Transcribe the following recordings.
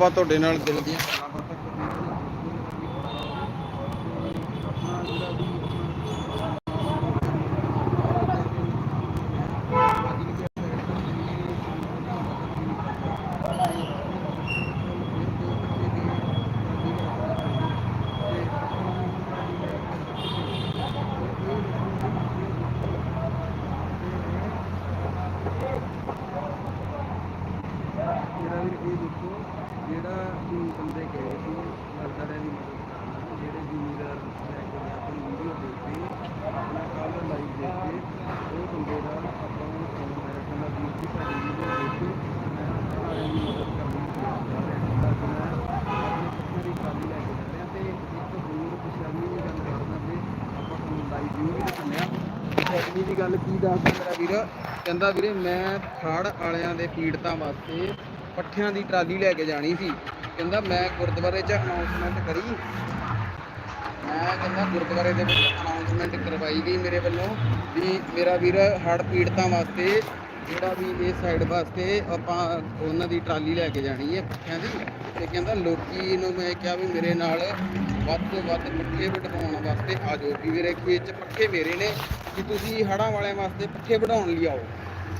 ਆਪਾਂ ਤੁਹਾਡੇ ਨਾਲ ਦਿਲ ਦੀਆਂ। ਗੱਲਾਂ ਬਾਤਾਂ ਕਰਦੇ ਮੇਰਾ ਵੀਰ ਇਹ ਦੇਖੋ ਜਿਹੜਾ ਵੀ ਬੰਦੇ ਗਏ ਸੀ ਵਰਕਰਾਂ ਦੀ ਮਦਦ ਕਰਨਾ ਜਿਹੜੇ ਜ਼ਿਮੀਦਾਰ ਲੈ ਕੇ ਗਏ ਆਪਣੀ ਵੀਡੀਓ ਦੇਖ ਕੇ ਆਪਣਾ ਕੱਲ ਲਾਈਵ ਦੇਖ ਕੇ ਉਹ ਬੰਦੇ ਦਾ ਆਪਾਂ ਨੂੰ ਫੋਨ ਆਇਆ ਕਹਿੰਦਾ ਵੀਰ ਜੀ ਸਾਡੀ ਵੀਡੀਓ ਦੇਖ ਕੇ ਮੈਂ ਸਾਰਿਆਂ ਦੀ ਮਦਦ ਕਰਨੀ ਚਾਹੁੰਦਾ ਰਿਹਾ ਤਾਂ ਮੈਂ ਆਪਣੇ ਪੱਖੇ ਦੀ ਖਾਲੀ ਲੈ ਕੇ ਜਾ ਰਿਹਾ ਤੇ ਇੱਕ ਹੋਰ ਪਛਾਣੀ ਦੀ ਗੱਲ ਕਰਦਾ ਤੇ ਆਪਾਂ ਤੁਹਾਨੂੰ ਲਾਈਵ ਵੀਡੀਓ ਵੀ ਦਿਖਾਉਂਦੇ ਹਾਂ ਐਕਨੀ ਦੀ ਗੱਲ ਕੀ ਦੱਸਦਾ ਮੇਰਾ ਵੀਰ? ਕਹਿੰਦਾ ਵੀਰੇ, ਮੈਂ ਥੜ ਵਾਲਿਆਂ ਦੇ ਪੀੜਤਾਂ ਵਾਸਤੇ ਪੱਠਿਆਂ ਦੀ ਟਰਾਲੀ ਲੈ ਕੇ ਜਾਣੀ ਸੀ। ਕਹਿੰਦਾ ਮੈਂ ਗੁਰਦੁਆਰੇ 'ਚ ਅਨਾਉਂਸਮੈਂਟ ਕਰੀ। ਮੈਂ ਕਹਿੰਦਾ ਗੁਰਦੁਆਰੇ ਦੇ ਵਿੱਚ ਅਨਾਉਂਸਮੈਂਟ ਕਰਵਾਈ ਗਈ ਮੇਰੇ ਵੱਲੋਂ ਵੀ ਮੇਰਾ ਵੀਰ ਹੜ ਪੀੜਤਾਂ ਵਾਸਤੇ ਜਿਹੜਾ ਵੀ ਇਹ ਸਾਈਡ ਵਾਸਤੇ ਆਪਾਂ ਉਹਨਾਂ ਦੀ ਟਰਾਲੀ ਲੈ ਕੇ ਜਾਣੀ ਹੈ ਪੱਠਿਆਂ ਦੀ। ਤੇ ਕਹਿੰਦਾ ਲੋਕੀ ਨੂੰ ਮੈਂ ਕਿਹਾ ਵੀ ਮੇਰੇ ਨਾਲ ਵੱਧ ਤੋਂ ਵੱਧ ਪੱਠੇ ਵਢਵਾਉਣ ਵਾਸਤੇ ਆ ਜਾਓ ਵੀ ਮੇਰੇ ਖੇਤ 'ਚ ਪੱਠੇ ਮੇਰੇ ਨੇ ਕਿ ਤੁਸੀਂ ਹੜਾਂ ਵਾਲਿਆਂ ਵਾਸਤੇ ਪੱਠੇ ਵਢਾਉਣ ਲਈ ਆਓ।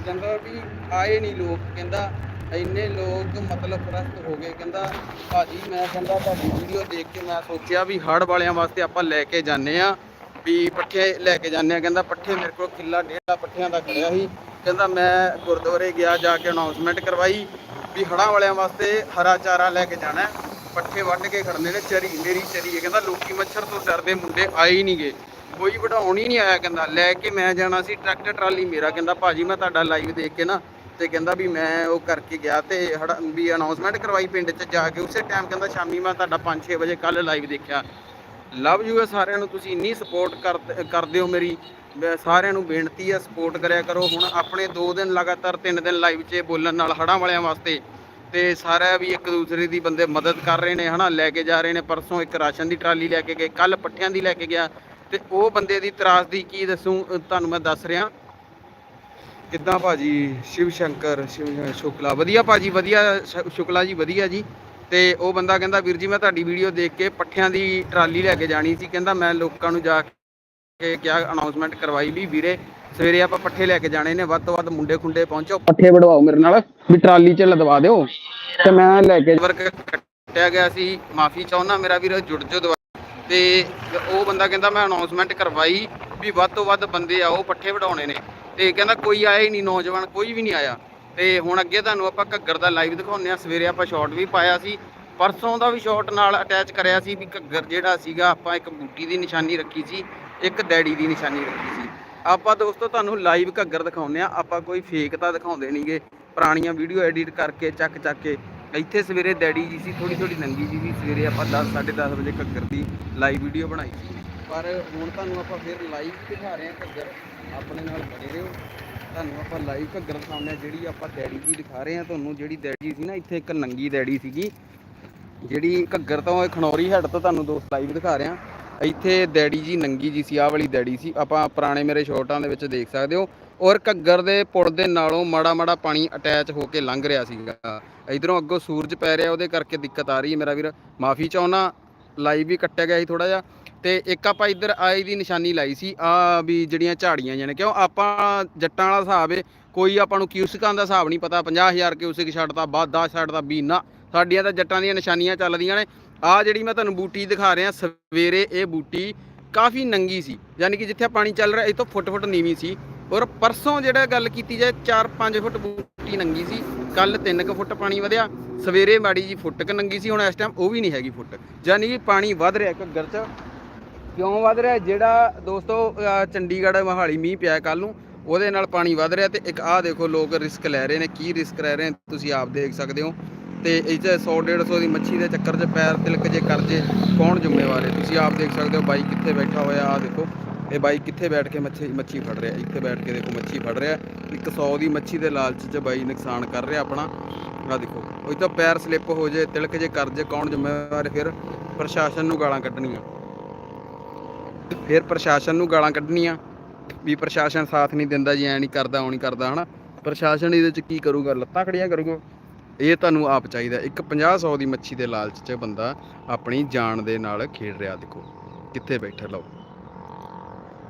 ਕਹਿੰਦਾ ਵੀ ਆਏ ਨਹੀਂ ਲੋਕ, ਕਹਿੰਦਾ ਇੰਨੇ ਲੋਕ ਮਤਲਬ ਪ੍ਰਸਤ ਹੋ ਗਏ। ਕਹਿੰਦਾ ਭਾਜੀ, ਮੈਂ ਕਹਿੰਦਾ ਤੁਹਾਡੀ ਵੀਡੀਓ ਦੇਖ ਕੇ ਮੈਂ ਸੋਚਿਆ ਵੀ ਹੜ ਵਾਲਿਆਂ ਵਾਸਤੇ ਆਪਾਂ ਲੈ ਕੇ ਜਾਂਦੇ ਆ ਵੀ ਪੱਠੇ ਲੈ ਕੇ ਜਾਂਦੇ ਆ ਕਹਿੰਦਾ ਪੱਠੇ ਮੇਰੇ ਕੋਲ ਕਿੱਲਾ ਡੇਢਾ ਪੱਠਿਆਂ ਦਾ ਖੜਿਆ ਸੀ। ਕਹਿੰਦਾ ਮੈਂ ਗੁਰਦੁਆਰੇ ਗਿਆ ਜਾ ਕੇ ਅਨਾਉਂਸਮੈਂਟ ਕਰਵਾਈ ਵੀ ਹੜਾਂ ਵਾਲਿਆਂ ਵਾਸਤੇ ਹਰਾ ਚਾਰਾ ਲੈ ਕੇ ਜਾਣਾ ਪੱਠੇ ਵੱਢ ਕੇ ਖੜਨੇ ਨੇ, ਚਰੀ, ਮੇਰੀ ਚਰੀ ਹੈ। ਕਹਿੰਦਾ ਲੋਕੀ ਮੱਛਰ ਤੋਂ ਡਰਦੇ ਮੁੰਡੇ ਆਏ ਹੀ ਨਹੀਂ ਗਏ ਕੋਈ ਵਢਾਉਣ ਹੀ ਨਹੀਂ ਆਇਆ ਕਹਿੰਦਾ। ਲੈ ਕੇ ਮੈਂ ਜਾਣਾ ਸੀ, ਟਰੈਕਟਰ, ਟਰਾਲੀ ਮੇਰਾ ਕਹਿੰਦਾ, ਭਾਜੀ, ਮੈਂ ਤੁਹਾਡਾ ਲਾਈਵ ਦੇਖ ਕੇ ਨਾ, ਤੇ ਕਹਿੰਦਾ ਵੀ ਮੈਂ ਉਹ ਕਰਕੇ ਗਿਆ ਤੇ ਹੜਾ, ਵੀ ਅਨਾਉਂਸਮੈਂਟ ਕਰਵਾਈ ਪਿੰਡ 'ਚ ਜਾ ਕੇ। ਉਸੇ ਟਾਈਮ ਕਹਿੰਦਾ, ਸ਼ਾਮੀ ਮੈਂ ਤੁਹਾਡਾ 5-6 ਵਜੇ ਕੱਲ ਲਾਈਵ ਦੇਖਿਆ। ਲਵ ਯੂ ਹੈ ਸਾਰਿਆਂ ਨੂੰ। ਤੁਸੀਂ ਇੰਨੀ ਸਪੋਰਟ ਕਰਦੇ ਹੋ ਮੇਰੀ। ਸਾਰਿਆਂ ਨੂੰ ਬੇਨਤੀ ਹੈ ਸਪੋਰਟ ਕਰਿਆ ਕਰੋ। ਹੁਣ ਆਪਣੇ 2 ਦਿਨ ਲਗਾਤਾਰ 3 ਦਿਨ ਲਾਈਵ 'ਚ ਬੋਲਣ ਨਾਲ ਹੜਾਂ ਵਾਲਿਆਂ ਵਾਸਤੇ ਤੇ ਸਾਰਾ ਵੀ ਇੱਕ ਦੂਸਰੇ ਦੀ ਬੰਦੇ ਮਦਦ ਕਰ ਰਹੇ ਨੇ, ਹਨਾ? ਲੈ ਕੇ ਜਾ ਰਹੇ ਨੇ। ਪਰਸੋਂ ਇੱਕ ਰਾਸ਼ਨ ਦੀ ਟਰਾਲੀ ਲੈ ਕੇ ਗਏ ਕੱਲ ਪੱਠਿਆਂ ਦੀ ਲੈ ਕੇ ਗਿਆ। ਤੇ ਉਹ ਬੰਦੇ ਦੀ ਤਰਾਸਦੀ ਕੀ ਦੱਸੂ ਤੁਹਾਨੂੰ ਮੈਂ ਦੱਸ ਰਿਹਾ। ਕਿੱਦਾਂ ਭਾਜੀ? ਸ਼ਿਵ ਸ਼ੰਕਰ, ਸ਼ਿਵ ਸ਼ੁਕਲਾ। ਵਧੀਆ ਭਾਜੀ, ਵਧੀਆ, ਸ਼- ਸ਼ੁਕਲਾ ਜੀ, ਵਧੀਆ ਜੀ। ਤੇ ਉਹ ਬੰਦਾ ਕਹਿੰਦਾ, ਵੀਰ ਜੀ ਮੈਂ ਤੁਹਾਡੀ ਵੀਡੀਓ ਦੇਖ ਕੇ ਪੱਠਿਆਂ ਦੀ ਟਰਾਲੀ ਲੈ ਕੇ ਜਾਣੀ ਸੀ। ਕਹਿੰਦਾ ਮੈਂ ਲੋਕਾਂ ਨੂੰ ਜਾ ਕੇ ਕਿਹਾ ਅਨਾਉਂਸਮੈਂਟ ਕਰਵਾਈ ਵੀ ਵੀਰੇ ਸਵੇਰੇ ਆਪਾਂ ਪੱਠੇ ਲੈ ਕੇ ਜਾਣੇ ਨੇ ਵੱਧ ਤੋਂ ਵੱਧ ਮੁੰਡੇ ਖੁੰਡੇ ਪਹੁੰਚੋ। ਪੱਠੇ ਵੜਵਾਓ ਮੇਰੇ ਨਾਲ ਵੀ ਟਰਾਲੀ 'ਚ ਲਦਵਾ ਦਿਓ ਤੇ ਮੈਂ ਲੈ ਕੇ ਵਰਕ ਕੱਟਿਆ ਗਿਆ ਸੀ ਮਾਫੀ ਚਾਹੁੰਦਾ ਮੇਰਾ ਵੀਰ ਜੁੜ ਜੋ ਦੁਬਾਰਾ। ਤੇ ਉਹ ਬੰਦਾ ਕਹਿੰਦਾ ਮੈਂ ਅਨਾਉਂਸਮੈਂਟ ਕਰਵਾਈ ਵੀ ਵੱਧ ਤੋਂ ਵੱਧ ਬੰਦੇ ਆਓ ਪੱਠੇ ਵਢਾਉਣੇ ਨੇ। ਤੇ ਕਹਿੰਦਾ ਕੋਈ ਆਇਆ ਹੀ ਨਹੀਂ ਨੌਜਵਾਨ ਕੋਈ ਵੀ ਨਹੀਂ ਆਇਆ। ਤੇ ਹੁਣ ਅੱਗੇ ਤੁਹਾਨੂੰ ਆਪਾਂ ਘੱਗਰ ਦਾ ਲਾਈਵ ਦਿਖਾਉਂਦੇ ਆ ਸਵੇਰੇ ਆਪਾਂ ਸ਼ਾਟ ਵੀ ਪਾਇਆ ਸੀ। ਪਰਸੋਂ ਦਾ ਵੀ ਸ਼ਾਟ ਨਾਲ ਅਟੈਚ ਕਰਿਆ ਸੀ ਵੀ ਘੱਗਰ ਜਿਹੜਾ ਸੀਗਾ ਆਪਾਂ ਇੱਕ ਬੂਟੀ ਦੀ ਨਿਸ਼ਾਨੀ ਰੱਖੀ ਸੀ। ਇੱਕ ਡੈਡੀ ਦੀ ਨਿਸ਼ਾਨੀ ਰੱਖੀ ਸੀ। ਆਪਾਂ ਦੋਸਤੋ ਤੁਹਾਨੂੰ ਲਾਈਵ ਘੱਗਰ ਦਿਖਾਉਂਦੇ ਆ ਆਪਾਂ ਕੋਈ ਫੇਕ ਤਾਂ ਦਿਖਾਉਂਦੇ ਨਹੀਂਗੇ ਪੁਰਾਣੀਆਂ ਵੀਡੀਓ ਐਡਿਟ ਕਰਕੇ, ਚੱਕ ਚੱਕ ਕੇ। ਇੱਥੇ ਸਵੇਰੇ ਡੈਡੀ ਜੀ ਸੀ ਥੋੜੀ ਥੋੜੀ ਨੰਗੀ ਜੀ ਵੀ ਸਵੇਰੇ ਆਪਾਂ 10 10:30 ਵਜੇ ਘੱਗਰ ਦੀ ਲਾਈਵ ਵੀਡੀਓ ਬਣਾਈ ਸੀ। ਪਰ ਹੁਣ ਤੁਹਾਨੂੰ ਆਪਾਂ ਫਿਰ ਲਾਈਵ ਦਿਖਾ ਰਹੇ ਹਾਂ ਘੱਗਰ। ਆਪਣੇ ਨਾਲ ਬਣੇ ਰਹੋ। ਤੁਹਾਨੂੰ ਆਪਾਂ ਲਾਈਵ ਘੱਗਰ ਦਿਖਾਉਂਦੇ ਹਾਂ। ਜਿਹੜੀ ਆਪਾਂ ਡੈਡੀ ਜੀ ਦਿਖਾ ਰਹੇ ਹਾਂ ਤੁਹਾਨੂੰ। ਜਿਹੜੀ ਡੈਡੀ ਸੀ ਨਾ, ਇੱਥੇ ਇੱਕ ਨੰਗੀ ਡੈਡੀ ਸੀਗੀ। ਜਿਹੜੀ ਘੱਗਰ ਤੋਂ ਇਹ ਖਣੌਰੀ ਹੈਡ ਤੋਂ ਤੁਹਾਨੂੰ ਦੋਸਤ ਲਾਈਵ ਦਿਖਾ ਰਹੇ ਰਿਹਾ। ਇੱਥੇ ਡੈਡੀ ਜੀ, ਨੰਗੀ ਜੀ ਸੀ, ਆਹ ਵਾਲੀ ਡੈਡੀ ਸੀ। ਆਪਾਂ ਪੁਰਾਣੇ ਮੇਰੇ ਸ਼ਾਰਟਾਂ ਦੇ ਵਿੱਚ ਦੇਖ ਸਕਦੇ ਹੋ। ਔਰ ਘੱਗਰ ਦੇ ਪੁਲ ਦੇ ਨਾਲੋਂ ਮਾੜਾ ਮਾੜਾ ਪਾਣੀ ਅਟੈਚ ਹੋ ਕੇ ਲੰਘ ਰਿਹਾ ਸੀਗਾ। ਇਧਰੋਂ ਅੱਗੋਂ ਸੂਰਜ ਪੈ ਰਿਹਾ, ਉਹਦੇ ਕਰਕੇ ਦਿੱਕਤ ਆ ਰਹੀ ਹੈ ਮੇਰਾ ਵੀਰ। ਮਾਫੀ ਚਾਹੁੰਦਾ ਲਾਈਵ ਵੀ ਕੱਟਿਆ ਗਿਆ ਸੀ ਥੋੜਾ ਜਿਹਾ। ਤੇ ਇੱਕ ਆਪਾਂ ਇੱਧਰ ਆਈ ਦੀ ਨਿਸ਼ਾਨੀ ਲਾਈ ਸੀ ਆ ਵੀ ਜਿਹੜੀਆਂ ਝਾੜੀਆਂ ਜਾਨੇ ਕਿਉਂ? ਆਪਾਂ ਜੱਟਾਂ ਵਾਲਾ ਹਿਸਾਬ ਏ। ਕੋਈ ਆਪਾਂ ਨੂੰ ਕਿਊਸਿਕਾਂ ਦਾ ਹਿਸਾਬ ਨਹੀਂ ਪਤਾ। 50000 ਕਿਊਸਿਕ ਛੱਡਦਾ ਬਾਅਦ 10 ਛੱਡਦਾ 20 ਨਾ ਸਾਡੀਆਂ ਤਾਂ ਜੱਟਾਂ ਦੀਆਂ ਨਿਸ਼ਾਨੀਆਂ ਚੱਲਦੀਆਂ ਨੇ। ਆ ਜਿਹੜੀ ਮੈਂ ਤੁਹਾਨੂੰ ਬੂਟੀ ਦਿਖਾ ਰਿਹਾ, ਸਵੇਰੇ ਇਹ ਬੂਟੀ ਕਾਫੀ ਨੰਗੀ ਸੀ, ਯਾਨੀ ਕਿ ਜਿੱਥੇ ਪਾਣੀ ਚੱਲ ਰਿਹਾ, ਇਹ ਤੋਂ ਫੁੱਟ ਫੁੱਟ ਨੀਵੀਂ ਸੀ ਔਰ ਪਰਸੋਂ ਜਿਹੜਾ ਗੱਲ ਕੀਤੀ ਜਾਏ 4-5 ਫੁੱਟ ਬੂਟੀ ਨੰਗੀ ਸੀ ਕੱਲ 3 ਕੁ ਫੁੱਟ ਪਾਣੀ ਵਧਿਆ, ਸਵੇਰੇ ਮਾੜੀ ਜੀ ਫੁੱਟ ਕ ਨੰਗੀ ਸੀ, ਹੁਣ ਇਸ ਟਾਈਮ ਉਹ ਵੀ ਨਹੀਂ ਹੈਗੀ ਫੁੱਟ, ਯਾਨੀ ਕਿ ਪਾਣੀ ਵੱਧ ਰਿਹਾ ਘੱਗਰ 'ਚ ਕਿਉਂ ਵੱਧ ਰਿਹਾ, ਜਿਹੜਾ ਦੋਸਤੋ ਚੰਡੀਗੜ੍ਹ ਮਹਾਲੀ ਮੀਂਹ ਪਿਆ ਕੱਲ ਨੂੰ, ਉਹਦੇ ਨਾਲ ਪਾਣੀ ਵੱਧ ਰਿਹਾ ਤੇ ਇੱਕ ਆਹ ਦੇਖੋ, ਲੋਕ ਰਿਸਕ ਲੈ ਰਹੇ ਨੇ, ਕੀ ਰਿਸਕ ਲੈ ਰਹੇ ਤੁਸੀਂ ਆਪ ਦੇਖ ਸਕਦੇ ਹੋ। ਤੇ ਇਹ 'ਚ 100 150 ਦੀ ਮੱਛੀ ਦੇ ਚੱਕਰ 'ਚ ਪੈਰ ਤਿਲਕ ਜੇ ਕਰ ਜੇ, ਕੌਣ ਜ਼ਿੰਮੇਵਾਰ ਹੈ? ਤੁਸੀਂ ਆਪ ਦੇਖ ਸਕਦੇ ਹੋ ਬਾਈ ਕਿੱਥੇ ਬੈਠਾ ਹੋਇਆ, ਆਹ ਦੇਖੋ। ਇਹ ਬਾਈ ਕਿੱਥੇ ਬੈਠ ਕੇ ਮੱਛੀ ਮੱਛੀ ਫੜ ਰਿਹਾ? ਇੱਥੇ ਬੈਠ ਕੇ ਦੇਖੋ ਮੱਛੀ ਫੜ ਰਿਹਾ। ਇੱਕ 100 ਦੀ ਮੱਛੀ ਦੇ ਲਾਲਚ 'ਚ ਬਾਈ ਨੁਕਸਾਨ ਕਰ ਰਿਹਾ ਆਪਣਾ। ਆਹ ਦੇਖੋ, ਉਹ ਤਾਂ ਪੈਰ ਸਲਿੱਪ ਹੋ ਜੇ, ਤਿਲਕ ਜੇ ਕਰ ਜੇ, ਕੌਣ ਜ਼ਿੰਮੇਵਾਰ ਫਿਰ ਪ੍ਰਸ਼ਾਸਨ ਨੂੰ ਗਾਲਾਂ ਕੱਢਣੀਆਂ। ਫਿਰ ਪ੍ਰਸ਼ਾਸਨ ਨੂੰ ਗਾਲਾਂ ਕੱਢਣੀਆਂ ਵੀ ਪ੍ਰਸ਼ਾਸਨ ਸਾਥ ਨਹੀਂ ਦਿੰਦਾ, ਜੀ ਐ ਨਹੀਂ ਕਰਦਾ ਉਹ ਨਹੀਂ ਕਰਦਾ, ਹਨਾ? ਪ੍ਰਸ਼ਾਸਨ ਇਹਦੇ ਚ ਕੀ ਕਰੂਗਾ? ਲੱਤਾਂ ਖੜੀਆਂ ਕਰੂਗਾ। ਇਹ ਤੁਹਾਨੂੰ ਆਪ ਚਾਹੀਦਾ ਇੱਕ 50 100 ਦੀ ਮੱਛੀ ਦੇ ਲਾਲਚ 'ਚ ਬੰਦਾ ਆਪਣੀ ਜਾਨ ਦੇ ਨਾਲ ਖੇਡ ਰਿਹਾ, ਦੇਖੋ। ਕਿੱਥੇ ਬੈਠਾ, ਲਓ।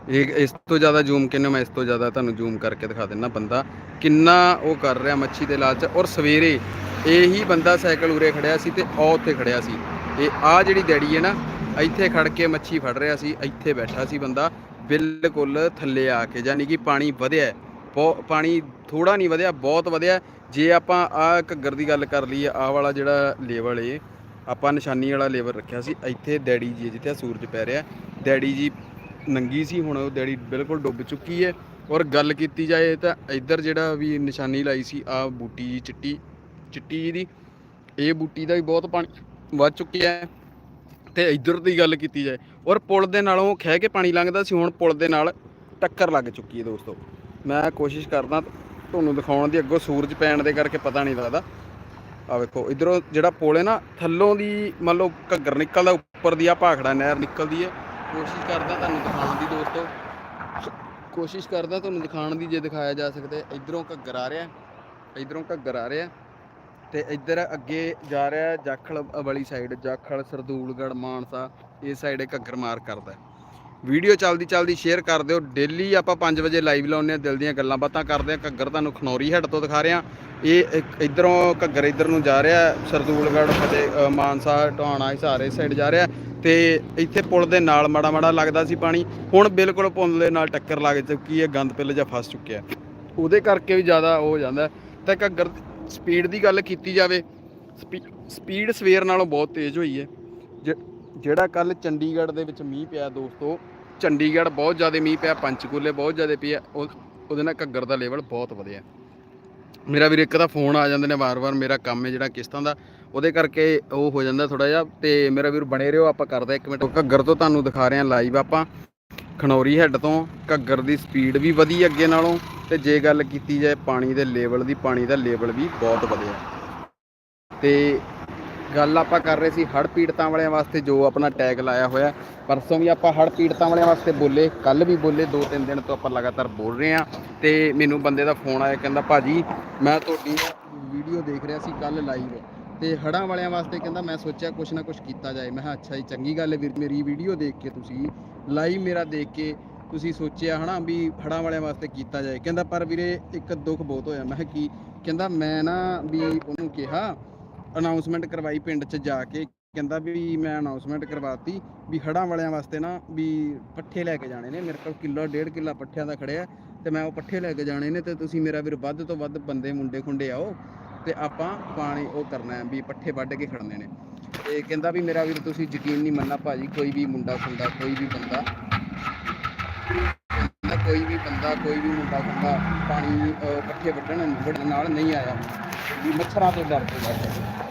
ਇਹ, ਇਸ ਤੋਂ ਜ਼ਿਆਦਾ ਜ਼ੂਮ ਕਿੰਨੇ ਮੈਂ ਇਸ ਤੋਂ ਜ਼ਿਆਦਾ ਤੁਹਾਨੂੰ ਜ਼ੂਮ ਕਰਕੇ ਦਿਖਾ ਦਿੰਦਾ ਬੰਦਾ। ਕਿੰਨਾ ਉਹ ਕਰ ਰਿਹਾ ਮੱਛੀ ਦੇ ਲਾਲਚ। ਔਰ ਸਵੇਰੇ ਇਹੀ ਬੰਦਾ ਸਾਈਕਲ ਉਰੇ ਖੜਿਆ ਸੀ ਤੇ ਉਹ ਉੱਥੇ ਖੜਿਆ ਸੀ। ਇਹ ਆ ਜਿਹੜੀ ਡੈਡੀ ਹੈ ਨਾ, ਇੱਥੇ ਖੜ ਕੇ ਮੱਛੀ ਫੜ ਰਿਹਾ ਸੀ, ਇੱਥੇ ਬੈਠਾ ਸੀ ਬੰਦਾ। ਬਿਲਕੁਲ ਥੱਲੇ ਆ ਕੇ, ਯਾਨੀ ਕਿ ਪਾਣੀ ਵਧਿਆ ਹੈ। ਬਹੁ, ਪਾਣੀ ਥੋੜਾ ਨਹੀਂ ਵਧਿਆ, ਬਹੁਤ ਵਧਿਆ। ਜੇ ਆਪਾਂ ਆ ਘੱਗਰ ਦੀ ਗੱਲ ਕਰ ਲਈਏ, ਆਹ ਵਾਲਾ ਜਿਹੜਾ ਲੇਵਲ ਏ, ਆਪਾਂ ਨਿਸ਼ਾਨੀ ਵਾਲਾ ਲੇਵਲ ਰੱਖਿਆ ਸੀ, ਇੱਥੇ ਡੈਡੀ ਜੀ ਜਿੱਥੇ ਸੂਰਜ ਪੈ ਰਿਹਾ। ਡੈਡੀ ਜੀ ਨੰਗੀ ਸੀ, ਹੁਣ ਉਹ ਡੈਡੀ ਬਿਲਕੁਲ ਡੁੱਬ ਚੁੱਕੀ ਹੈ ਔਰ ਗੱਲ ਕੀਤੀ ਜਾਏ ਤਾਂ ਇੱਧਰ ਜਿਹੜਾ ਵੀ ਨਿਸ਼ਾਨੀ ਲਾਈ ਸੀ ਆ ਬੂਟੀ ਜੀ ਚਿੱਟੀ ਚਿੱਟੀ ਜੀ ਦੀ, ਇਹ ਬੂਟੀ ਦਾ ਵੀ ਬਹੁਤ ਪਾਣੀ ਵੱਧ ਚੁੱਕਿਆ ਹੈ। ਤੇ ਇੱਧਰ ਦੀ ਗੱਲ ਕੀਤੀ ਜਾਏ, ਔਰ ਪੁਲ ਦੇ ਨਾਲੋਂ ਖਹਿ ਕੇ ਪਾਣੀ ਲੰਘਦਾ ਸੀ, ਹੁਣ ਪੁਲ ਦੇ ਨਾਲ ਟੱਕਰ ਲੱਗ ਚੁੱਕੀ ਹੈ ਦੋਸਤੋ। ਮੈਂ ਕੋਸ਼ਿਸ਼ ਕਰਦਾ ਤੁਹਾਨੂੰ ਦਿਖਾਉਣ ਦੀ ਅੱਗੋਂ ਸੂਰਜ ਪੈਣ ਦੇ ਕਰਕੇ ਪਤਾ ਨਹੀਂ ਲੱਗਦਾ। ਆ ਵੇਖੋ, ਇਧਰੋਂ ਜਿਹੜਾ ਪੁਲ ਹੈ ਨਾ, ਥੱਲੋਂ ਦੀ ਮੰਨ ਲਓ ਘੱਗਰ ਨਿਕਲਦਾ, ਉੱਪਰ ਦੀ ਆ ਭਾਖੜਾ ਨਹਿਰ ਨਿਕਲਦੀ ਹੈ। ਕੋਸ਼ਿਸ਼ ਕਰਦਾ ਤੁਹਾਨੂੰ ਦਿਖਾਉਣ ਦੀ ਦੋਸਤੋ। ਕੋਸ਼ਿਸ਼ ਕਰਦਾ ਤੁਹਾਨੂੰ ਦਿਖਾਉਣ ਦੀ, ਜੇ ਦਿਖਾਇਆ ਜਾ ਸਕਦਾ ਇਧਰੋਂ ਘੱਗਰ ਆ ਰਿਹਾ, ਇਧਰੋਂ ਘੱਗਰ ਆ ਰਿਹਾ ਤੇ ਇੱਧਰ ਅੱਗੇ ਜਾ ਰਿਹਾ ਜਾਖਲ ਵਾਲੀ ਸਾਈਡ ਜਾਖਲ ਸਰਦੂਲਗੜ ਮਾਨਸਾ, ਇਹ ਸਾਈਡ ਘੱਗਰ ਮਾਰ ਕਰਦਾ ਵੀਡੀਓ ਚੱਲਦੀ ਚੱਲਦੀ ਸ਼ੇਅਰ ਕਰ ਦਿਓ। ਡੇਲੀ ਆਪਾਂ 5 ਵਜੇ ਲਾਈਵ ਲਾਉਂਦੇ ਆ ਦਿਲ ਦੀਆਂ ਗੱਲਾਂ ਬਾਤਾਂ ਕਰਦੇ ਆ ਘੱਗਰ ਤੁਹਾਨੂੰ ਖਨੌਰੀ ਹੈਡ ਤੋਂ ਦਿਖਾ ਰਹੇ। ਰਿਹਾ ਇਹ ਇੱਕ ਇੱਧਰੋਂ ਘੱਗਰ ਇੱਧਰ ਨੂੰ ਜਾ ਰਿਹਾ, ਸਰਦੂਲਗੜ੍ਹ ਅਤੇ ਮਾਨਸਾ, ਢਾਣਾ ਹਿਸਾਰ ਇਸ ਸਾਈਡ ਜਾ ਰਿਹਾ ਤੇ ਇੱਥੇ ਪੁਲ ਦੇ ਨਾਲ ਮਾੜਾ ਮਾੜਾ ਲੱਗਦਾ ਸੀ ਪਾਣੀ। ਹੁਣ ਬਿਲਕੁਲ ਪੁਲ ਦੇ ਨਾਲ ਟੱਕਰ ਲੱਗ ਚੁੱਕੀ ਹੈ, ਗੰਦ ਪਿੱਲ ਜਾਂ ਫਸ ਚੁੱਕਿਆ ਉਹਦੇ ਕਰਕੇ ਵੀ ਜ਼ਿਆਦਾ ਹੋ ਜਾਂਦਾ ਤੇ ਘੱਗਰ ਸਪੀਡ ਦੀ ਗੱਲ ਕੀਤੀ ਜਾਵੇ ਸਪੀਡ ਸਵੇਰ ਨਾਲੋਂ ਬਹੁਤ ਤੇਜ਼ ਹੋਈ ਹੈ। ਜ- ਜਿਹੜਾ ਕੱਲ ਚੰਡੀਗੜ੍ਹ ਦੇ ਵਿੱਚ ਮੀਂਹ ਪਿਆ ਦੋਸਤੋ ਚੰਡੀਗੜ੍ਹ ਬਹੁਤ ਜ਼ਿਆਦਾ ਮੀਂਹ ਪਿਆ, ਪੰਚਕੂਲੇ ਬਹੁਤ ਜ਼ਿਆਦਾ ਪਿਆ ਉਹ- ਉਹਦੇ ਨਾਲ ਘੱਗਰ ਦਾ ਲੈਵਲ ਬਹੁਤ ਵਧਿਆ ਮੇਰਾ ਵੀਰ ਇੱਕ ਤਾਂ ਫੋਨ ਆ ਜਾਂਦੇ ਨੇ ਵਾਰ-ਵਾਰ, ਮੇਰਾ ਕੰਮ ਹੈ ਜਿਹੜਾ ਕਿਸ਼ਤਾਂ ਦਾ, ਉਹਦੇ ਕਰਕੇ ਉਹ ਹੋ ਜਾਂਦਾ ਥੋੜਾ ਜਿਹਾ, ਤੇ ਮੇਰਾ ਵੀਰ ਬਣੇ ਰਹੋ, ਆਪਾਂ ਕਰਦੇ ਇੱਕ ਮਿੰਟ। ਘੱਗਰ ਤੋਂ ਤੁਹਾਨੂੰ ਦਿਖਾ ਰਹੇ ਹਾਂ ਲਾਈਵ ਆਪਾਂ, ਖਨੌਰੀ ਹੈੱਡ ਤੋਂ, ਘੱਗਰ ਦੀ ਸਪੀਡ ਵੀ ਵਧੀ ਅੱਗੇ ਨਾਲੋਂ, ਤੇ ਜੇ ਗੱਲ ਕੀਤੀ ਜਾਏ ਪਾਣੀ ਦੇ ਲੈਵਲ ਦੀ, ਪਾਣੀ ਦਾ ਲੈਵਲ ਵੀ ਬਹੁਤ ਵਧਿਆ। ਤੇ ਗੱਲ ਆਪਾਂ ਕਰ ਰਹੇ ਸੀ ਹੜ੍ਹ ਪੀੜਤਾਂ ਵਾਲਿਆਂ ਵਾਸਤੇ ਜੋ ਆਪਣਾ ਟੈਗ ਲਾਇਆ ਹੋਇਆ। ਪਰਸੋਂ ਵੀ ਆਪਾਂ ਹੜ੍ਹ ਪੀੜਤਾਂ ਵਾਲਿਆਂ ਵਾਸਤੇ ਬੋਲੇ ਕੱਲ ਵੀ ਬੋਲੇ, ਦੋ ਤਿੰਨ ਦਿਨ ਤੋਂ ਆਪਾਂ ਲਗਾਤਾਰ ਬੋਲ ਰਹੇ ਹਾਂ। ਤੇ ਮੈਨੂੰ ਬੰਦੇ ਦਾ ਫੋਨ ਆਇਆ, ਕਹਿੰਦਾ, ਭਾਜੀ, ਮੈਂ ਤੁਹਾਡੀ ਵੀਡੀਓ ਦੇਖ ਰਿਹਾ ਸੀ ਕੱਲ ਲਾਈਵ ਤੇ ਹੜ੍ਹਾਂ ਵਾਲਿਆਂ ਵਾਸਤੇ ਕਹਿੰਦਾ, ਮੈਂ ਸੋਚਿਆ ਕੁਛ ਨਾ ਕੁਛ ਕੀਤਾ ਜਾਏ। ਮੈਂ ਕਿਹਾ, ਅੱਛਾ ਜੀ, ਚੰਗੀ ਗੱਲ ਹੈ ਵੀਰ, ਮੇਰੀ ਵੀਡੀਓ ਦੇਖ ਕੇ ਤੁਸੀਂ ਲਾਈਵ ਮੇਰਾ ਦੇਖ ਕੇ ਤੁਸੀਂ ਸੋਚਿਆ ਹਨਾ ਵੀ ਹੜ੍ਹਾਂ ਵਾਲਿਆਂ ਵਾਸਤੇ ਕੀਤਾ ਜਾਏ। ਕਹਿੰਦਾ, ਪਰ ਵੀਰੇ, ਇੱਕ ਦੁੱਖ ਬਹੁਤ ਹੋਇਆ। ਮੈਂ ਕਿਹਾ, ਕੀ? ਕਹਿੰਦਾ, ਮੈਂ ਨਾ ਵੀ ਉਹਨੂੰ ਕਿਹਾ ਅਨਾਉਂਸਮੈਂਟ ਕਰਵਾਈ ਪਿੰਡ 'ਚ ਜਾ ਕੇ, ਕਹਿੰਦਾ ਵੀ ਮੈਂ ਅਨਾਉਂਸਮੈਂਟ ਕਰਵਾਤੀ ਵੀ ਹੜਾਂ ਵਾਲਿਆਂ ਵਾਸਤੇ ਨਾ ਵੀ ਪੱਠੇ ਲੈ ਕੇ ਜਾਣੇ ਨੇ, ਮੇਰੇ ਕੋਲ ਕਿਲੋ ਡੇਢ ਕਿੱਲਾ ਪੱਠਿਆਂ ਦਾ ਖੜਿਆ ਤੇ ਮੈਂ ਉਹ ਪੱਠੇ ਲੈ ਕੇ ਜਾਣੇ ਨੇ ਤੇ ਤੁਸੀਂ ਮੇਰਾ ਵੀਰ ਵੱਧ ਤੋਂ ਵੱਧ ਬੰਦੇ ਮੁੰਡੇ ਖੁੰਡੇ ਆਓ ਤੇ ਆਪਾਂ ਪਾਣੀ ਉਹ ਕਰਨਾ ਹੈ ਵੀ ਪੱਠੇ ਵੱਢ ਕੇ ਖੜਨੇ ਨੇ। ਤੇ ਕਹਿੰਦਾ ਵੀ ਮੇਰਾ ਵੀਰ ਤੁਸੀਂ ਯਕੀਨ ਨਹੀਂ ਮੰਨਣਾ ਭਾਜੀ, ਕੋਈ ਵੀ ਮੁੰਡਾ ਖੁੰਡਾ, ਕੋਈ ਵੀ ਬੰਦਾ ਕੋਈ ਵੀ ਬੰਦਾ, ਕੋਈ ਵੀ ਮੁੰਡਾ ਖੁੰਡਾ ਪਾਣੀ ਪੱਠੇ ਵੱਢਣ ਵੱਢਣ ਨਾਲ ਨਹੀਂ ਆਇਆ। ਵੀ ਮੱਛਰਾਂ ਤੋਂ ਡਰਦਾ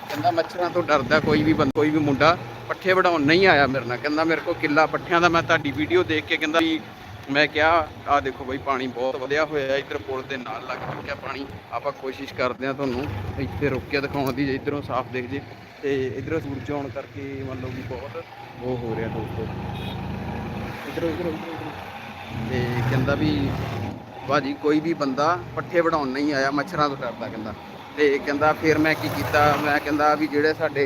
ਕਹਿੰਦਾ ਮੱਛਰਾਂ ਤੋਂ ਡਰਦਾ ਕੋਈ ਵੀ ਬੰਦਾ, ਕੋਈ ਵੀ ਮੁੰਡਾ ਪੱਠੇ ਵਢਾਉਣ ਨਹੀਂ ਆਇਆ ਮੇਰੇ ਨਾਲ। ਕਹਿੰਦਾ ਮੇਰੇ ਕੋਲ ਕਿੱਲਾ ਪੱਠਿਆਂ ਦਾ, ਮੈਂ ਤੁਹਾਡੀ ਵੀਡੀਓ ਦੇਖ ਕੇ ਕਹਿੰਦਾ ਵੀ ਮੈਂ ਕਿਹਾ, ਆਹ ਦੇਖੋ ਬਈ ਪਾਣੀ ਬਹੁਤ ਵਧਿਆ ਹੋਇਆ ਇੱਧਰ ਪੁਲ ਦੇ ਨਾਲ ਲੱਗ ਚੁੱਕਿਆ ਪਾਣੀ। ਆਪਾਂ ਕੋਸ਼ਿਸ਼ ਕਰਦੇ ਹਾਂ ਤੁਹਾਨੂੰ ਇੱਥੇ ਰੁੱਕ ਕੇ ਦਿਖਾਉਣ ਦੀ, ਜੇ ਇੱਧਰੋਂ ਸਾਫ਼ ਦਿਖ ਜੇ। ਤੇ ਇੱਧਰੋਂ ਸੂਰਜ ਆਉਣ ਕਰਕੇ ਮੰਨ ਲਓ ਵੀ ਬਹੁਤ ਉਹ ਹੋ ਰਿਹਾ ਦੋਸਤੋ। ਇੱਧਰੋਂ ਇੱਧਰੋਂ। ਤੇ ਕਹਿੰਦਾ ਵੀ ਭਾਜੀ ਕੋਈ ਵੀ ਬੰਦਾ ਪੱਠੇ ਵਢਾਉਣ ਨਹੀਂ ਆਇਆ, ਮੱਛਰਾਂ ਤੋਂ ਡਰਦਾ ਕਹਿੰਦਾ। ਤੇ ਕਹਿੰਦਾ ਫਿਰ ਮੈਂ ਕੀ ਕੀਤਾ? ਮੈਂ ਕਹਿੰਦਾ ਵੀ ਜਿਹੜੇ ਸਾਡੇ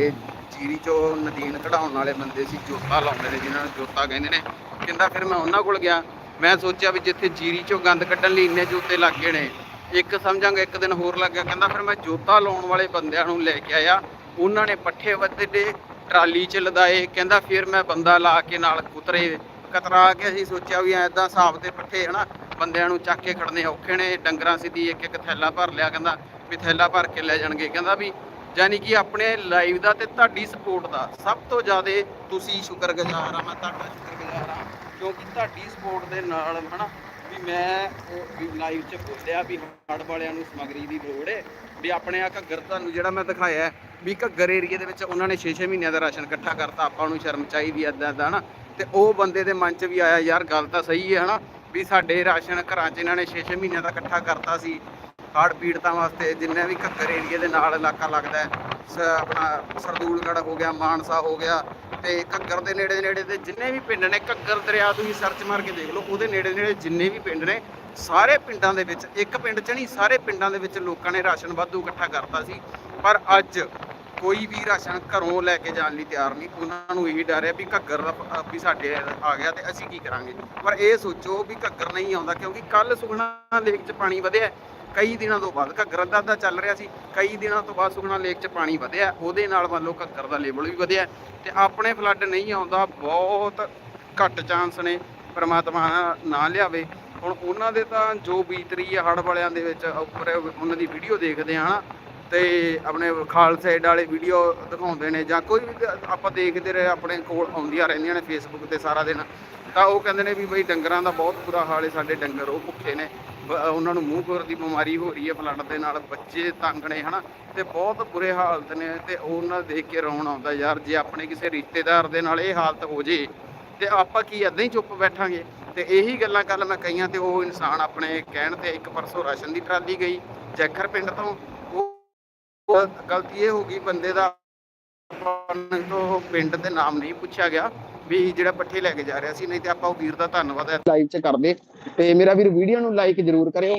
ਜੀਰੀ ਚੋਂ ਨਦੀਨ ਕਢਾਉਣ ਵਾਲੇ ਬੰਦੇ ਸੀ, ਜੋਤਾ ਲਾਉਂਦੇ ਨੇ, ਜਿਨ੍ਹਾਂ ਨੂੰ ਜੋਤਾ ਕਹਿੰਦੇ ਨੇ, ਕਹਿੰਦਾ ਫਿਰ ਮੈਂ ਉਹਨਾਂ ਕੋਲ ਗਿਆ। ਮੈਂ ਸੋਚਿਆ ਵੀ ਜਿੱਥੇ ਜੀਰੀ ਚੋਂ ਗੰਦ ਕੱਢਣ ਲਈ ਇੰਨੇ ਜੋਤੇ ਲੱਗ ਗਏ ਨੇ, ਇੱਕ ਸਮਝਾਂਗਾ, ਇੱਕ ਦਿਨ ਹੋਰ ਲੱਗ ਗਿਆ। ਕਹਿੰਦਾ ਫਿਰ ਮੈਂ ਜੋਤਾ ਲਾਉਣ ਵਾਲੇ ਬੰਦਿਆਂ ਨੂੰ ਲੈ ਕੇ ਆਇਆ। ਉਹਨਾਂ ਨੇ ਪੱਠੇ ਵੱਧੇ ਟਰਾਲੀ 'ਚ ਲਦਾਏ। ਕਹਿੰਦਾ ਫਿਰ ਮੈਂ ਬੰਦਾ ਲਾ ਕੇ ਨਾਲ ਕੁਤਰੇ ਕਤਰਾ ਕੇ ਅਸੀਂ ਸੋਚਿਆ ਵੀ ਐਦਾਂ ਹਿਸਾਬ ਦੇ ਪੱਠੇ, ਹਨਾ? ਬੰਦਿਆਂ ਨੂੰ ਚੱਕ ਕੇ ਖੜਨੇ ਔਖੇ ਨੇ, ਡੰਗਰਾਂ ਸਿੱਧੀ ਇੱਕ ਇੱਕ ਥੈਲਾ ਭਰ ਲਿਆ। ਕਹਿੰਦਾ ਵੀ ਥੈਲਾ ਭਰ ਕੇ ਲੈ ਜਾਣਗੇ। ਕਹਿੰਦਾ ਵੀ ਯਾਨੀ ਕਿ ਆਪਣੇ ਲਾਈਵ ਦਾ ਤੇ ਤੁਹਾਡੀ ਸਪੋਰਟ ਦਾ ਸਭ ਤੋਂ ਜ਼ਿਆਦਾ ਤੁਸੀਂ ਸ਼ੁਕਰਗੁਜ਼ਾਰ ਆ, ਮੈਂ ਤੁਹਾਡਾ ਸ਼ੁਕਰਗੁਜ਼ਾਰ ਆ, ਕਿਉਂਕਿ ਤੁਹਾਡੀ ਸਪੋਰਟ ਦੇ ਨਾਲ ਹਨਾ ਵੀ ਮੈਂ ਉਹ ਵੀ ਲਾਈਵ 'ਚ ਬੋਲਿਆ ਵੀ ਹੜ ਵਾਲਿਆਂ ਨੂੰ ਸਮਗਰੀ ਦੀ ਲੋੜ ਹੈ ਵੀ ਆਪਣੇ ਆ ਘੱਗਰ ਤੁਹਾਨੂੰ ਜਿਹੜਾ ਮੈਂ ਦਿਖਾਇਆ, ਵੀ ਘੱਗਰ ਏਰੀਏ ਦੇ ਵਿੱਚ ਉਹਨਾਂ ਨੇ 6-6 ਮਹੀਨਿਆਂ ਦਾ ਰਾਸ਼ਨ ਇਕੱਠਾ ਕਰਤਾ, ਆਪਾਂ ਨੂੰ ਸ਼ਰਮ ਚਾਹੀਦੀ ਐ ਇਦਾਂ ਦਾ ਹਨਾ, ਤੇ ਉਹ ਬੰਦੇ ਦੇ ਮਨ 'ਚ ਵੀ ਆਇਆ, ਯਾਰ ਗੱਲ ਤਾਂ ਸਹੀ ਹੈ ਹਨਾ, ਵੀ ਸਾਡੇ ਰਾਸ਼ਨ ਘਰਾਂ 'ਚ ਇਹਨਾਂ ਨੇ 6-6 ਮਹੀਨਿਆਂ ਦਾ ਇਕੱਠਾ ਕਰਤਾ ਸੀ ਹੜ੍ਹ ਪੀੜਤਾਂ ਵਾਸਤੇ ਜਿੰਨੇ ਵੀ ਘੱਗਰ ਏਰੀਏ ਦੇ ਨਾਲ ਇਲਾਕਾ ਲੱਗਦਾ ਸ- ਆਪਣਾ ਸਰਦੂਲਗੜ੍ਹ ਹੋ ਗਿਆ, ਮਾਨਸਾ ਹੋ ਗਿਆ ਤੇ ਘੱਗਰ ਦੇ ਨੇੜੇ ਨੇੜੇ ਦੇ ਜਿੰਨੇ ਵੀ ਪਿੰਡ ਨੇ, ਘੱਗਰ ਦਰਿਆ ਤੁਸੀਂ ਸਰਚ ਮਾਰ ਕੇ ਦੇਖ ਲਓ, ਉਹਦੇ ਨੇੜੇ ਨੇੜੇ ਜਿੰਨੇ ਵੀ ਪਿੰਡ ਨੇ, ਸਾਰੇ ਪਿੰਡਾਂ ਦੇ ਵਿੱਚ, ਇੱਕ ਪਿੰਡ 'ਚ ਨਹੀਂ, ਸਾਰੇ ਪਿੰਡਾਂ ਦੇ ਵਿੱਚ ਲੋਕਾਂ ਨੇ ਰਾਸ਼ਨ ਵਾਧੂ ਇਕੱਠਾ ਕਰਤਾ ਸੀ, ਪਰ ਅੱਜ ਕੋਈ ਵੀ ਰਾਸ਼ਨ ਘਰੋਂ ਲੈ ਕੇ ਜਾਣ ਲਈ ਤਿਆਰ ਨਹੀਂ, ਉਹਨਾਂ ਨੂੰ ਇਹੀ ਡਰ ਹੈ ਵੀ ਘੱਗਰ ਦਾ ਵੀ ਸਾਡੇ ਆ ਗਿਆ ਤੇ ਅਸੀਂ ਕੀ ਕਰਾਂਗੇ? ਪਰ ਇਹ ਸੋਚੋ ਵੀ ਘੱਗਰ ਨਹੀਂ ਆਉਂਦਾ ਕਿਉਂਕਿ ਕੱਲ ਸੁਖਨਾ ਲੇਕ 'ਚ ਪਾਣੀ ਵਧਿਆ ਕਈ ਦਿਨਾਂ ਤੋਂ ਬਾਅਦ ਘੱਗਰ ਅੱਧਾ ਅੱਧਾ ਚੱਲ ਰਿਹਾ ਸੀ, ਕਈ ਦਿਨਾਂ ਤੋਂ ਬਾਅਦ ਸੁਖਨਾ ਲੇਕ 'ਚ ਪਾਣੀ ਵਧਿਆ, ਉਹਦੇ ਨਾਲ ਮੰਨ ਲਓ ਘੱਗਰ ਦਾ ਲੈਵਲ ਵੀ ਵਧਿਆ ਤੇ ਆਪਣੇ ਫਲੱਡ ਨਹੀਂ ਆਉਂਦਾ, ਬਹੁਤ ਘੱਟ ਚਾਂਸ ਨੇ ਪਰਮਾਤਮਾ ਨਾ ਲਿਆਵੇ। ਹੁਣ ਉਹਨਾਂ ਦੇ ਤਾਂ ਜੋ ਬੀਤ ਰਹੀ ਹੈ ਹੜ੍ਹ ਵਾਲਿਆਂ ਦੇ ਵਿੱਚ, ਉੱਪਰ ਉਹਨਾਂ ਦੀ ਵੀਡੀਓ ਦੇਖਦੇ ਆ ਹਨਾ ਤੇ ਆਪਣੇ ਖਾਲਸਾ ਏਡ ਵਾਲੇ ਵੀਡੀਓ ਦਿਖਾਉਂਦੇ ਨੇ ਜਾਂ ਕੋਈ ਵੀ ਆਪਾਂ ਦੇਖਦੇ ਰਹੇ, ਆਪਣੇ ਕੋਲ ਆਉਂਦੀਆਂ ਰਹਿੰਦੀਆਂ ਨੇ ਫੇਸਬੁੱਕ ਤੇ ਸਾਰਾ ਦਿਨ, ਤਾਂ ਉਹ ਕਹਿੰਦੇ ਨੇ ਵੀ ਬਈ ਡੰਗਰਾਂ ਦਾ ਬਹੁਤ ਬੁਰਾ ਹਾਲ ਹੈ ਸਾਡੇ ਡੰਗਰ ਉਹ ਭੁੱਖੇ ਨੇ। ਉਹਨਾਂ ਨੂੰ ਮੂੰਹ ਖੋਰ ਦੀ ਬਿਮਾਰੀ ਹੋ ਰਹੀ ਹੈ ਫਲੱਡ ਦੇ ਨਾਲ, ਬੱਚੇ ਤੰਗ ਨੇ, ਹਨਾ? ਤੇ ਬਹੁਤ ਬੁਰੇ ਹਾਲਤ ਨੇ ਤੇ ਉਹਨਾਂ ਦੇਖ ਕੇ ਰੋਣ ਆਉਂਦਾ, ਯਾਰ ਜੇ ਆਪਣੇ ਕਿਸੇ ਰਿਸ਼ਤੇਦਾਰ ਦੇ ਨਾਲ ਇਹ ਹਾਲਤ ਹੋ ਜੇ, ਤੇ ਆਪਾਂ ਕੀ ਏਦਾਂ ਹੀ ਚੁੱਪ ਬੈਠਾਂਗੇ? ਤੇ ਇਹੀ ਗੱਲਾਂ ਕੱਲ ਮੈਂ ਕਹੀਆਂ ਤੇ ਉਹ ਇਨਸਾਨ ਆਪਣੇ ਕਹਿਣ ਤੇ ਇੱਕ ਪਰਸੋਂ ਰਾਸ਼ਨ ਦੀ ਟਰਾਲੀ ਗਈ, ਜੈਖਰ ਪਿੰਡ ਤੋਂ। ਉਹ ਗਲਤੀ ਇਹ ਹੋ ਗਈ, ਬੰਦੇ ਦਾ ਤੋਂ ਪਿੰਡ ਦੇ ਨਾਮ ਨਹੀਂ ਪੁੱਛਿਆ ਗਿਆ। ਵੀ ਜਿਹੜਾ ਪੱਠੇ ਲੈ ਕੇ ਜਾ ਰਿਹਾ ਸੀ, ਨਹੀਂ ਤੇ ਆਪਾਂ ਉਹ ਵੀਰ ਦਾ ਧੰਨਵਾਦ ਲਾਈਵ 'ਚ ਕਰਦੇ। ਤੇ ਮੇਰਾ ਵੀਰ ਵੀਡੀਓ ਨੂੰ ਲਾਈਕ ਜ਼ਰੂਰ ਕਰਿਓ।